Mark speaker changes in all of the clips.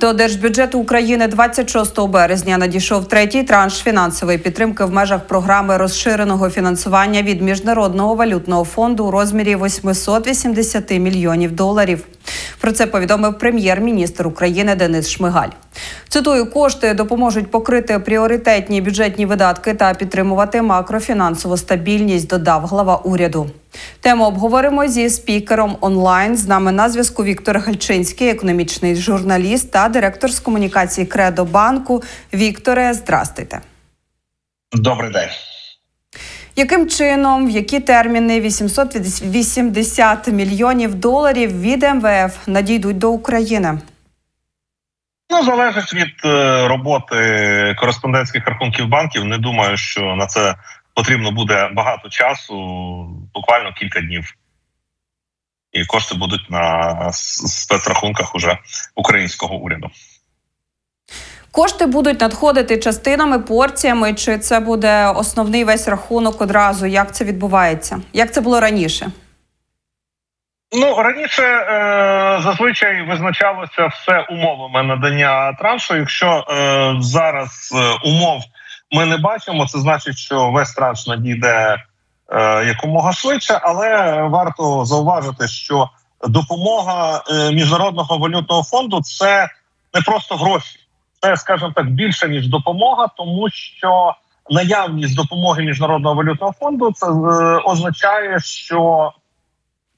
Speaker 1: До держбюджету України 26 березня надійшов третій транш фінансової підтримки в межах програми розширеного фінансування від міжнародного валютного фонду у розмірі 880 мільйонів доларів. Про це повідомив прем'єр-міністр України Денис Шмигаль. Цитую, кошти допоможуть покрити пріоритетні бюджетні видатки та підтримувати макрофінансову стабільність. Додав глава уряду. Тему обговоримо зі спікером онлайн. З нами на зв'язку Віктор Гальчинський, економічний журналіст та директор з комунікації Кредо банку. Вікторе, здрастуйте.
Speaker 2: Добрий день.
Speaker 1: Яким чином, в які терміни 880 мільйонів доларів від МВФ надійдуть до України?
Speaker 2: Ну, залежить від е, роботи кореспондентських рахунків банків. Не думаю, що на це потрібно буде багато часу, буквально кілька днів. І кошти будуть на спецрахунках уже українського уряду.
Speaker 1: Кошти будуть надходити частинами, порціями, чи це буде основний весь рахунок одразу? Як це відбувається? Як це було раніше?
Speaker 2: Ну раніше е, зазвичай визначалося все умовами надання траншу. Якщо е, зараз е, умов ми не бачимо, це значить, що весь транш надійде якомога швидше, але варто зауважити, що допомога е, міжнародного валютного фонду це не просто гроші, це, скажімо так, більше ніж допомога, тому що наявність допомоги міжнародного валютного фонду це е, означає, що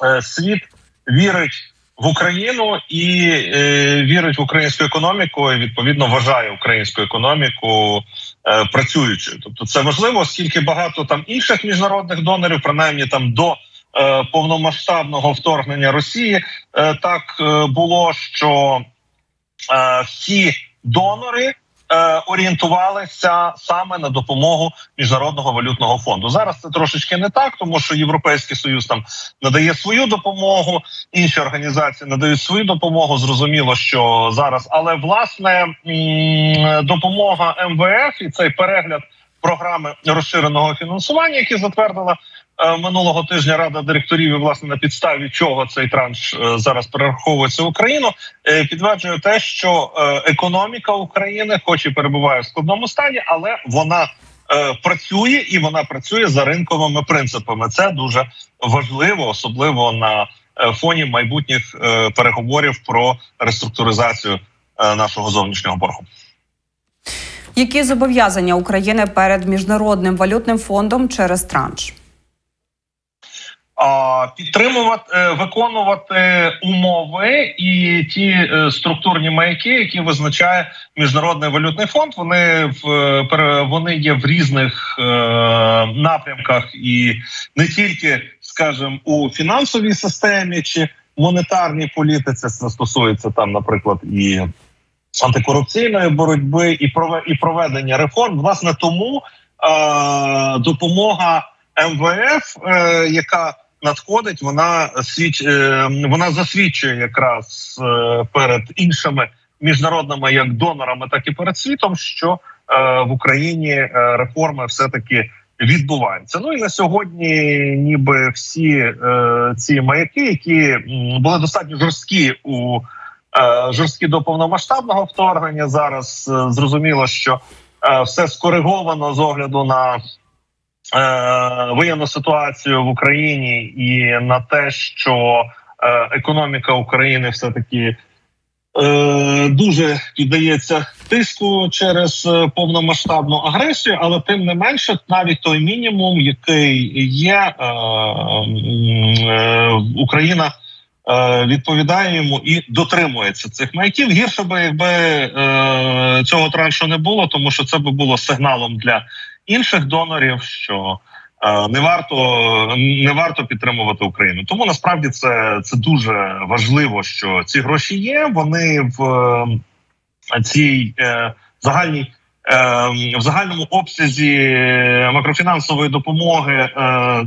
Speaker 2: е, світ вірить в Україну і е, вірить в українську економіку, і відповідно вважає українську економіку е, працюючою. Тобто, це важливо, оскільки багато там інших міжнародних донорів, принаймні там до е, повномасштабного вторгнення Росії, е, так е, було, що всі донори. Е, Орієнтувалися саме на допомогу міжнародного валютного фонду. Зараз це трошечки не так, тому що Європейський союз там надає свою допомогу, інші організації надають свою допомогу. Зрозуміло, що зараз, але власне допомога МВФ і цей перегляд програми розширеного фінансування, які затвердила минулого тижня Рада директорів, і власне на підставі чого цей транш е, зараз перераховується в Україну, е, підтверджує те, що е, економіка України, хоч і перебуває в складному стані, але вона е, працює і вона працює за ринковими принципами. Це дуже важливо, особливо на е, фоні майбутніх е, переговорів про реструктуризацію е, нашого зовнішнього боргу.
Speaker 1: Які зобов'язання України перед міжнародним валютним фондом через транш?
Speaker 2: Підтримувати, е, виконувати умови і ті е, структурні маяки, які визначає міжнародний валютний фонд. Вони в вони є в різних е, напрямках, і не тільки, скажімо, у фінансовій системі чи монетарній політиці. Це стосується там, наприклад, і антикорупційної боротьби, і прове- і проведення реформ. Власне, тому допомога МВФ, яка надходить, вона свіч е, вона засвідчує якраз е, перед іншими міжнародними як донорами, так і перед світом, що е, в Україні реформи все таки відбуваються. Ну і на сьогодні, ніби всі ці маяки, які були достатньо жорсткі у жорсткі до повномасштабного вторгнення, зараз зрозуміло, що все скориговано з огляду на воєнну ситуацію в Україні і на те, що е, економіка України все таки е, дуже піддається тиску через е, повномасштабну агресію, але тим не менше, навіть той мінімум, який є, е, е, Україна. е, Відповідає йому і дотримується цих маяків. Гірше би, якби е, цього траншу не було, тому що це би було сигналом для інших донорів, що е, не варто не варто підтримувати Україну. Тому насправді це, це дуже важливо, що ці гроші є. Вони в е, цій е, загальній. В загальному обсязі макрофінансової допомоги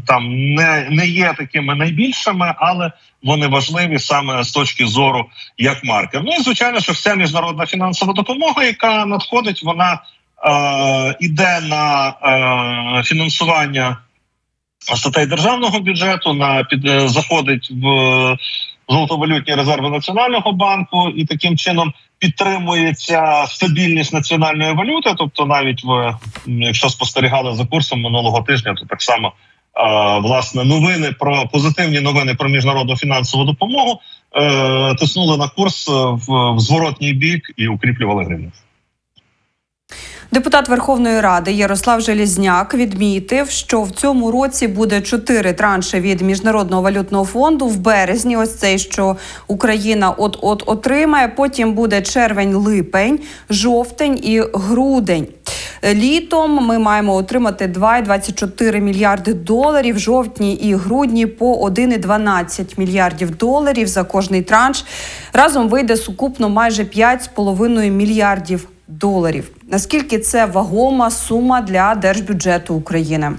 Speaker 2: там не, не є такими найбільшими, але вони важливі саме з точки зору як маркер. Ну і звичайно, що вся міжнародна фінансова допомога, яка надходить, вона іде на е, фінансування статей державного бюджету на під е, заходить в е, золотовалютні резерви національного банку, і таким чином підтримується стабільність національної валюти. Тобто, навіть в якщо спостерігали за курсом минулого тижня, то так само. е, Власне, новини про позитивні новини про міжнародну фінансову допомогу е, тиснули на курс е, в, в зворотній бік і укріплювали гривню.
Speaker 1: Депутат Верховної Ради Ярослав Желізняк відмітив, що в цьому році буде чотири транші від міжнародного валютного фонду в березні. Ось цей, що Україна от от отримає. Потім буде червень, липень, жовтень і грудень. Літом ми маємо отримати 2,24 мільярди доларів. Жовтні і грудні по 1,12 мільярдів доларів за кожний транш. Разом вийде сукупно майже 5,5 мільярдів доларів. Наскільки це вагома сума для держбюджету України?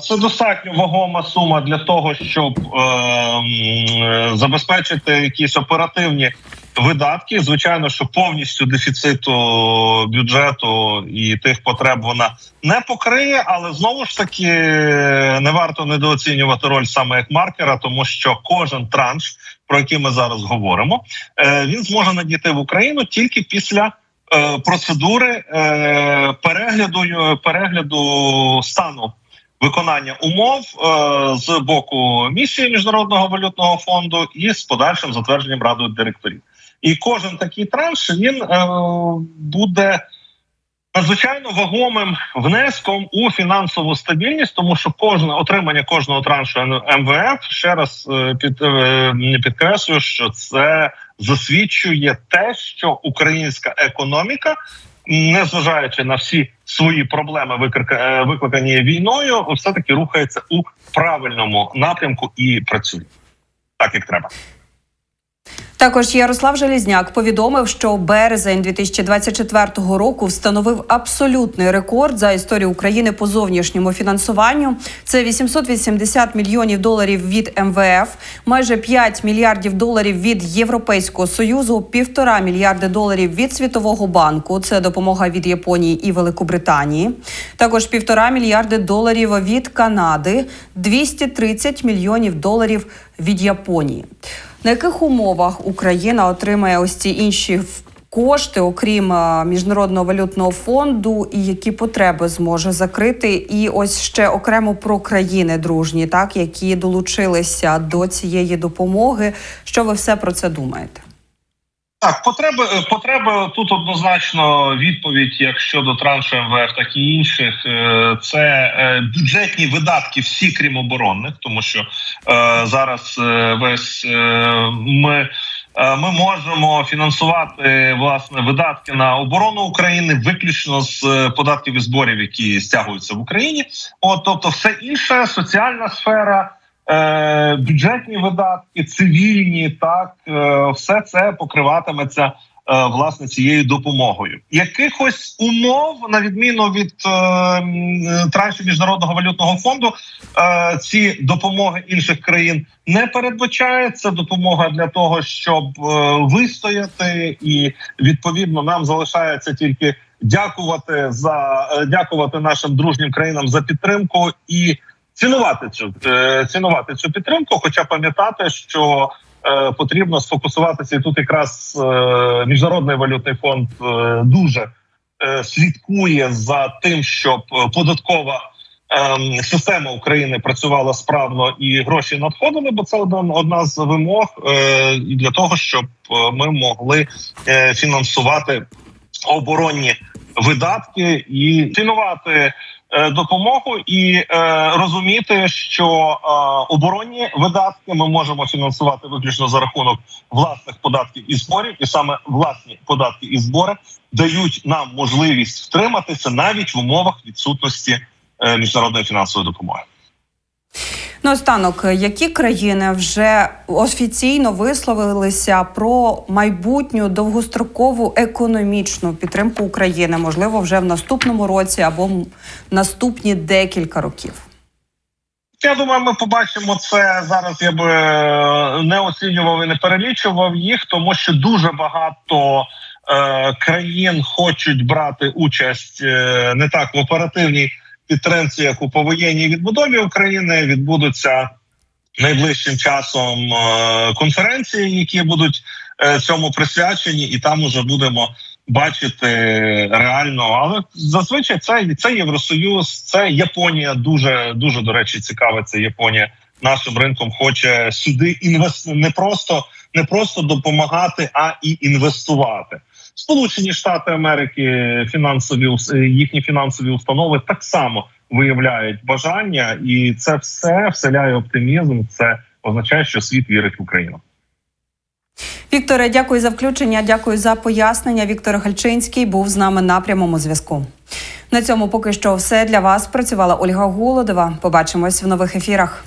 Speaker 2: Це достатньо вагома сума для того, щоб е, е, забезпечити якісь оперативні видатки. Звичайно, що повністю дефіциту бюджету і тих потреб вона не покриє, але знову ж таки не варто недооцінювати роль саме як маркера, тому що кожен транш, про який ми зараз говоримо, е, він зможе надійти в Україну тільки після. Е, Процедури е, перегляду перегляду стану виконання умов е, з боку місії міжнародного валютного фонду і з подальшим затвердженням радою директорів. І кожен такий транш він е, буде надзвичайно вагомим внеском у фінансову стабільність, тому що кожне отримання кожного траншу МВФ ще раз е, під е, підкреслюю, що це засвідчує те, що українська економіка незважаючи на всі свої проблеми, е, викликані війною, все таки рухається у правильному напрямку і працює так, як треба.
Speaker 1: Також Ярослав Желізняк повідомив, що березень 2024 року встановив абсолютний рекорд за історію України по зовнішньому фінансуванню. Це 880 мільйонів доларів від МВФ, майже 5 мільярдів доларів від Європейського союзу, півтора мільярди доларів від Світового банку. Це допомога від Японії і Великобританії. Також півтора мільярди доларів від Канади, 230 мільйонів доларів від Японії. На яких умовах Україна отримає ось ці інші кошти, окрім е, міжнародного валютного фонду, і які потреби зможе закрити? І ось ще окремо про країни дружні, так які долучилися до цієї допомоги. Що ви все про це думаєте?
Speaker 2: Так, потреби е, потреби тут однозначно відповідь як щодо траншу МВФ, так і інших. Е, Це е, бюджетні видатки, всі крім оборонних, тому що зараз весь ми. Ми можемо фінансувати власне видатки на оборону України виключно з податків і зборів, які стягуються в Україні. От тобто, все інше соціальна сфера, е, бюджетні видатки, цивільні, так е, все це покриватиметься. е, Власне, цією допомогою якихось умов, на відміну від е, м, міжнародного валютного фонду, ці допомоги інших країн не передбачається. Допомога для того, щоб вистояти, і відповідно нам залишається тільки дякувати за дякувати нашим дружнім країнам за підтримку і цінувати цю е, цінувати цю підтримку, хоча пам'ятати, що е, потрібно сфокусуватися, і тут якраз е, міжнародний валютний фонд дуже слідкує за тим, щоб податкова. ем, Система України працювала справно і гроші надходили, бо це одна, одна з вимог для того, щоб ми могли фінансувати оборонні видатки і цінувати допомогу і е, розуміти, що е, оборонні видатки ми можемо фінансувати виключно за рахунок власних податків і зборів, і саме власні податки і збори дають нам можливість втриматися навіть в умовах відсутності е, міжнародної фінансової допомоги.
Speaker 1: Наостанок, які країни вже офіційно висловилися про майбутню довгострокову економічну підтримку України, можливо, вже в наступному році або наступні декілька років?
Speaker 2: Я думаю, ми побачимо це зараз. Я би е, не оцінював і не перелічував їх, тому що дуже багато е, країн хочуть брати участь е, не так в оперативній підтримці, як у повоєнній відбудові України, відбудуться найближчим часом е, конференції, які будуть е, цьому присвячені, і там уже будемо бачити реально. Але зазвичай це, це Євросоюз, це Японія. Дуже дуже до речі, цікавиться Японія нашим ринком. Хоче сюди інвест не просто не просто допомагати, а і інвестувати. Сполучені Штати Америки, фінансові їхні фінансові установи так само виявляють бажання, і це все вселяє оптимізм. Це означає, що світ вірить в Україну.
Speaker 1: Вікторе, дякую за включення. Дякую за пояснення. Віктор Гальчинський був з нами на прямому зв'язку. На цьому поки що все для вас. Працювала Ольга Голодова. Побачимось в нових ефірах.